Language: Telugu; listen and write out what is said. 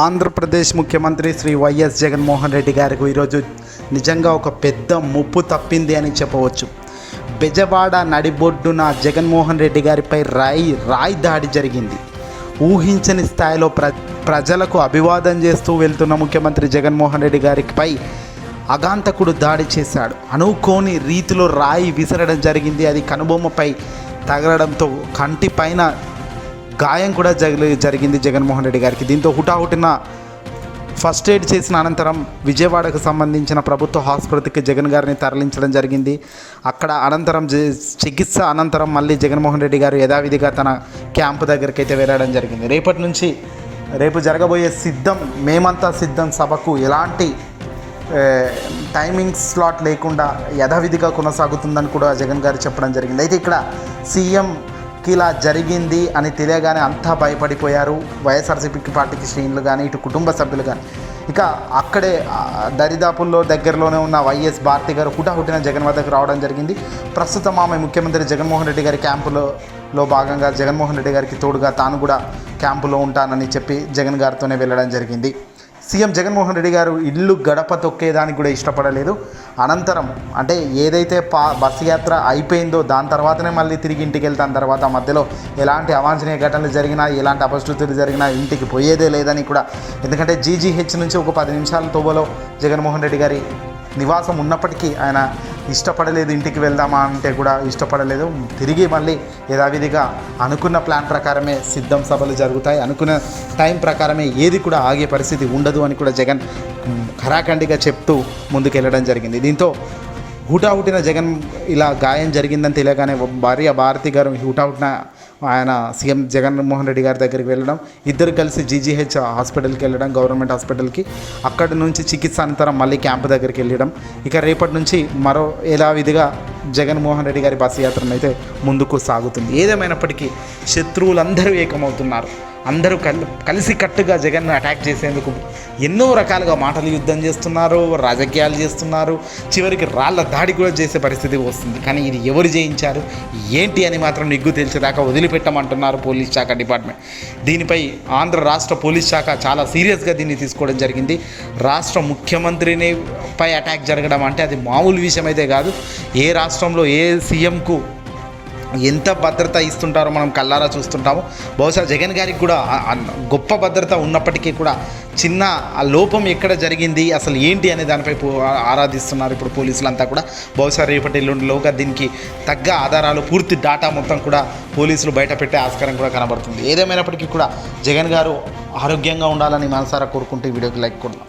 ఆంధ్రప్రదేశ్ ముఖ్యమంత్రి శ్రీ వైఎస్ జగన్మోహన్ రెడ్డి గారికి ఈరోజు నిజంగా ఒక పెద్ద ముప్పు తప్పింది అని చెప్పవచ్చు. బెజవాడ నడిబొడ్డున జగన్మోహన్ రెడ్డి గారిపై రాయి రాయి దాడి జరిగింది. ఊహించని స్థాయిలో ప్ర ప్రజలకు అభివాదం చేస్తూ వెళ్తున్న ముఖ్యమంత్రి జగన్మోహన్ రెడ్డి గారిపై అగాంతకుడు దాడి చేశాడు. అనుకోని రీతిలో రాయి విసరడం జరిగింది. అది కనుబొమ్మపై తగలడంతో కంటి పైన గాయం కూడా జగ జరిగింది జగన్మోహన్ రెడ్డి గారికి. దీంతో హుటాహుటిన ఫస్ట్ ఎయిడ్ చేసిన అనంతరం విజయవాడకు సంబంధించిన ప్రభుత్వ ఆసుపత్రికి జగన్ గారిని తరలించడం జరిగింది. అక్కడ అనంతరం జ- చికిత్స అనంతరం మళ్ళీ జగన్మోహన్ రెడ్డి గారు యథావిధిగా తన క్యాంపు దగ్గరికి అయితే వెళ్ళడం జరిగింది. రేపటి నుంచి రేపు జరగబోయే సిద్ధం మేమంతా సిద్ధం సభకు ఎలాంటి టైమింగ్ స్లాట్ లేకుండా యథావిధిగా కొనసాగుతుందని కూడా జగన్ గారు చెప్పడం జరిగింది. అయితే ఇక్కడ సీఎం ఇలా జరిగింది అని తెలియగానే అంతా భయపడిపోయారు. వైఎస్ఆర్సీపీ పార్టీకి శ్రేణులు కానీ ఇటు కుటుంబ సభ్యులు కానీ ఇక అక్కడే దరిదాపుల్లో దగ్గరలోనే ఉన్న వైఎస్ భారతి గారు హుటాహుటిన జగన్ వద్దకు రావడం జరిగింది. ప్రస్తుతం ఆమె ముఖ్యమంత్రి జగన్మోహన్ రెడ్డి గారి క్యాంపులో లో భాగంగా జగన్మోహన్ రెడ్డి గారికి తోడుగా తాను కూడా క్యాంపులో ఉంటానని చెప్పి జగన్ గారితోనే వెళ్ళడం జరిగింది. సీఎం జగన్మోహన్ రెడ్డి గారు ఇల్లు గడప తొక్కేదానికి కూడా ఇష్టపడలేదు. అనంతరం అంటే ఏదైతే పా బస్సు యాత్ర అయిపోయిందో దాని తర్వాతనే మళ్ళీ తిరిగి ఇంటికి వెళ్తాను. తర్వాత మధ్యలో ఎలాంటి అవాంఛనీయ ఘటనలు జరిగినా ఎలాంటి అపశృతులు జరిగినా ఇంటికి పోయేదే లేదని కూడా. ఎందుకంటే జీజీహెచ్ నుంచి ఒక పది నిమిషాల తోబలో జగన్మోహన్ రెడ్డి గారి నివాసం ఉన్నప్పటికీ ఆయన ఇష్టపడలేదు ఇంటికి వెళ్దామా అంటే కూడా ఇష్టపడలేదు. తిరిగి మళ్ళీ యథావిధిగా అనుకున్న ప్లాన్ ప్రకారమే సిద్ధం సభలు జరుగుతాయి. అనుకున్న టైం ప్రకారమే ఏది కూడా ఆగే పరిస్థితి ఉండదు అని కూడా జగన్ ఖరాఖండిగా చెప్తూ ముందుకెళ్ళడం జరిగింది. దీంతో హుటాహుటిన జగన్ ఇలా గాయం జరిగిందని తెలియగానే భార్య భారతి గారు హుటాహుటిన ఆయన సీఎం జగన్మోహన్ రెడ్డి గారి దగ్గరికి వెళ్ళడం ఇద్దరు కలిసి జీజీహెచ్ హాస్పిటల్కి వెళ్ళడం గవర్నమెంట్ హాస్పిటల్కి. అక్కడి నుంచి చికిత్స అనంతరం మళ్ళీ క్యాంపు దగ్గరికి వెళ్ళడం. ఇక రేపటి నుంచి మరో యథావిధిగా జగన్మోహన్ రెడ్డి గారి బస్సు యాత్రను అయితే ముందుకు సాగుతుంది. ఏదేమైనప్పటికీ శత్రువులందరూ ఏకమవుతున్నారు. అందరూ కల్ కలిసి కట్టుగా జగన్ను అటాక్ చేసేందుకు ఎన్నో రకాలుగా మాటలు యుద్ధం చేస్తున్నారు రాజకీయాలు చేస్తున్నారు. చివరికి రాళ్ళ దాడి కూడా చేసే పరిస్థితి వస్తుంది. కానీ ఇది ఎవరు చేయించారు ఏంటి అని మాత్రం నిగ్గు తెలిసేదాకా వదిలిపెట్టమంటున్నారు పోలీస్ శాఖ డిపార్ట్మెంట్. దీనిపై ఆంధ్ర రాష్ట్ర పోలీస్ శాఖ చాలా సీరియస్గా దీన్ని తీసుకోవడం జరిగింది. రాష్ట్ర ముఖ్యమంత్రిని పై అటాక్ జరగడం అంటే అది మామూలు విషయం అయితే కాదు. ఏ రాష్ట్రంలో ఏ సీఎంకు ఎంత భద్రత ఇస్తుంటారో మనం కల్లారా చూస్తుంటాము. బహుశా జగన్ గారికి కూడా గొప్ప భద్రత ఉన్నప్పటికీ కూడా చిన్న ఆ లోపం ఎక్కడ జరిగింది అసలు ఏంటి అనే దానిపై ఆరాధిస్తున్నారు ఇప్పుడు పోలీసులంతా కూడా. బహుశా రేపటి ఎల్లుండిలోగా దీనికి తగ్గ ఆధారాలు పూర్తి డాటా మొత్తం కూడా పోలీసులు బయట పెట్టే ఆస్కారం కూడా కనబడుతుంది. ఏదేమైనప్పటికీ కూడా జగన్ గారు ఆరోగ్యంగా ఉండాలని మనసారా కోరుకుంటూ వీడియోకి లైక్ కొడదాం.